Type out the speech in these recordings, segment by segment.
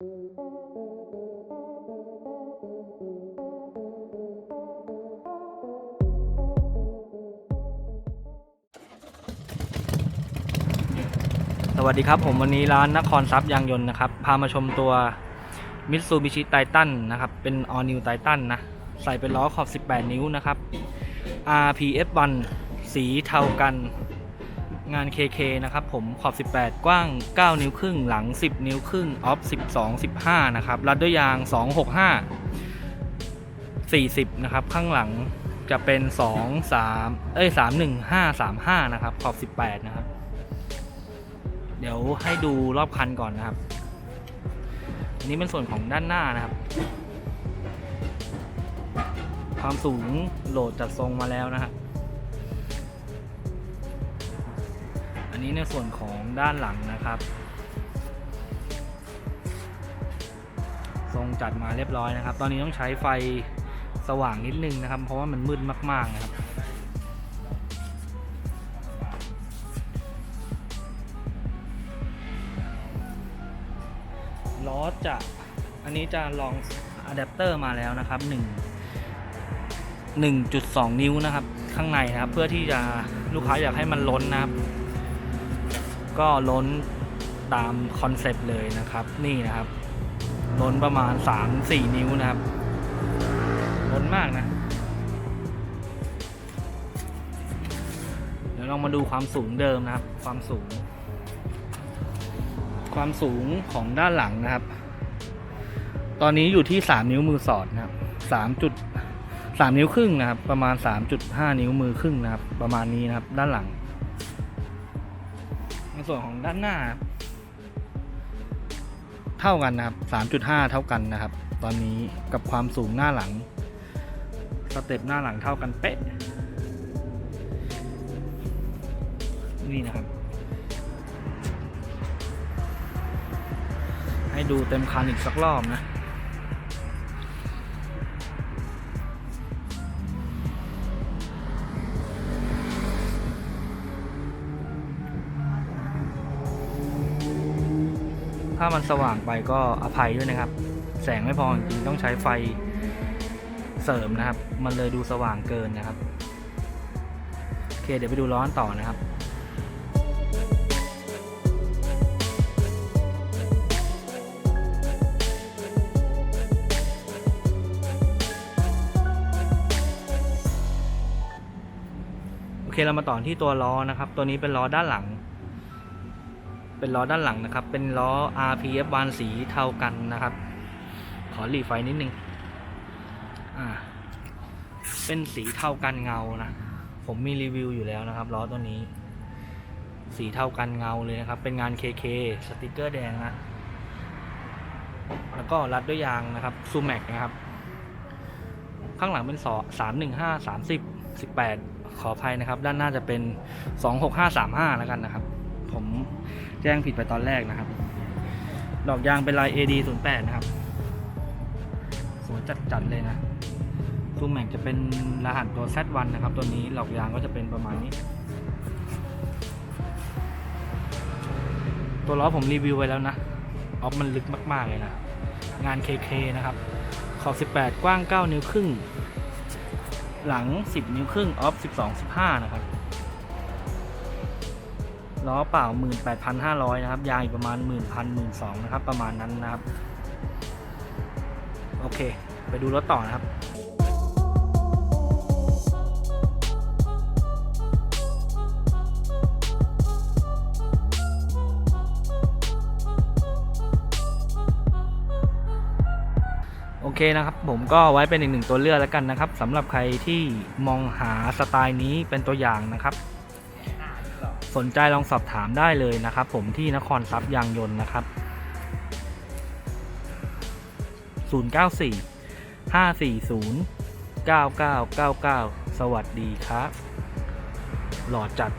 สวัสดีครับผมวันนี้ร้านนครทรัพย์ยางยนต์นะครับ พามาชมตัว Mitsubishi Titan นะครับ เป็น All New Titan นะ ใส่เป็นล้อขอบ 18 นิ้วนะครับ RPF1 สีเทากัน งาน KK นะครับผมขอบ 18 กว้าง 9 นิ้วครึ่ง หลัง 10 นิ้วครึ่ง ออฟ 12 15 นะครับรัดด้วยยาง 265 40 นะครับ ข้างหลังจะเป็น 2 3 เอ้ย 315 35 นะครับ ขอบ 18 นะครับ เดี๋ยวให้ดูรอบคันก่อนนะครับ อันนี้เป็นส่วนของด้านหน้านะครับ ความสูงโหลดจัดทรงมาแล้วนะครับ นนี้ในส่วนของด้านหลังนะครับ ทรงจัดมาเรียบร้อยนะครับ ตอนนี้ต้องใช้ไฟสว่างนิดนึงนะครับ เพราะว่ามันมืดมาก ๆ นะครับล้อจะอันนี้จะลองอะแดปเตอร์มาแล้วนะครับ1 1.2 นิ้วนะครับ ข้างในนะครับ เพื่อที่จะลูกค้าอยากให้มันล้นนะครับ ก็ล้นตามคอนเซปต์เลยนะครับ นี่นะครับ ล้นประมาณ 3-4 นิ้วนะครับ ล้นมากนะ เดี๋ยวลองมาดูความสูงเดิมนะครับ ความสูง ความสูงของด้านหลังนะครับ ตอนนี้อยู่ที่ 3 นิ้วมือสอดนะครับ3จุด3นิ้วครึ่งนะครับ ประมาณ 3.5 นิ้วมือครึ่งนะครับ ประมาณนี้นะครับ ด้านหลัง ส่วนของด้านหน้า เท่ากันนะครับ 3.5 เท่ากันนะครับ ตอนนี้กับความสูงหน้าหลัง สเต็ปหน้าหลังเท่ากันเป๊ะ นี่นะครับ ให้ดูเต็มคันอีกสักรอบนะ ถ้ามันสว่างไปก็อภัยด้วยนะครับ แสงไม่พอจริงต้องใช้ไฟเสริมนะครับ มันเลยดูสว่างเกินนะครับโอเคเดี๋ยวไปดูร้อนต่อนะครับโอเคเรามาต่อที่ตัวล้อนะครับ ตัวนี้เป็นล้อด้านหลัง เป็นล้อด้านหลังนะครับ เป็นล้อ RPF บานสีเทากันนะครับ ขอหลีไฟนิดนึง อ่า เป็นสีเทากันเงานะ ผมมีรีวิวอยู่แล้วนะครับล้อตัวนี้ สีเทากันเงาเลยนะครับ เป็นงาน KK สติกเกอร์แดงนะ แล้วก็รัดด้วยยางนะครับซูแม็กนะครับ ข้างหลังเป็นสอสามหนึ่งห้าสามสิบสิบแปดขออภัยนะครับ ด้านหน้าจะเป็นสองหกห้าสามห้าแล้วกันนะครับ ผมแจ้งผิดไปตอนแรกนะครับ ดอกยางเป็นลาย AD 0 8นะครับ สวยจัดๆเลยนะซูแม็กจะเป็นรหัสตัว Z1 นะครับ ตัวนี้หลอกยางก็จะเป็นประมาณนี้ ตัวล้อผมรีวิวไว้แล้วนะ ออฟมันลึกมากๆเลยนะ งาน KK นะครับ ขอบ 18 กว้าง 9 นิ้วครึ่ง หลัง 10 นิ้วครึ่ง ออฟ 12 15 นะครับ ล้อเปล่า 18,500 นะครับ ยางอีกประมาณ1 0 0 0 1 2นะครับ ประมาณนั้นนะครับ โอเค ไปดูรถต่อนะครับโอเคนะครับ ผมก็ไว้เป็นอีกหนึ่งตัวเลือกแล้วกันนะครับสำหรับใครที่มองหาสไตล์นี้เป็นตัวอย่างนะครับ สนใจลองสอบถามได้เลยนะครับ ผมที่นครทรัพย์ยางยนต์นะครับ 094 540 9999 สวัสดีครับ หล่อจัด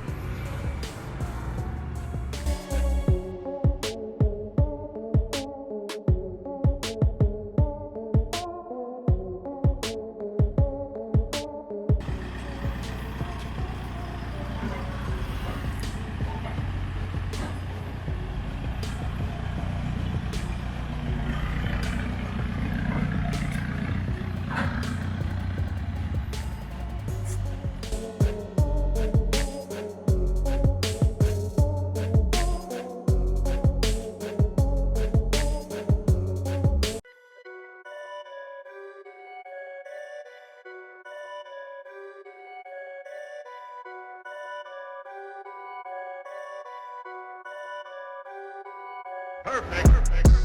Perfect. Perfect.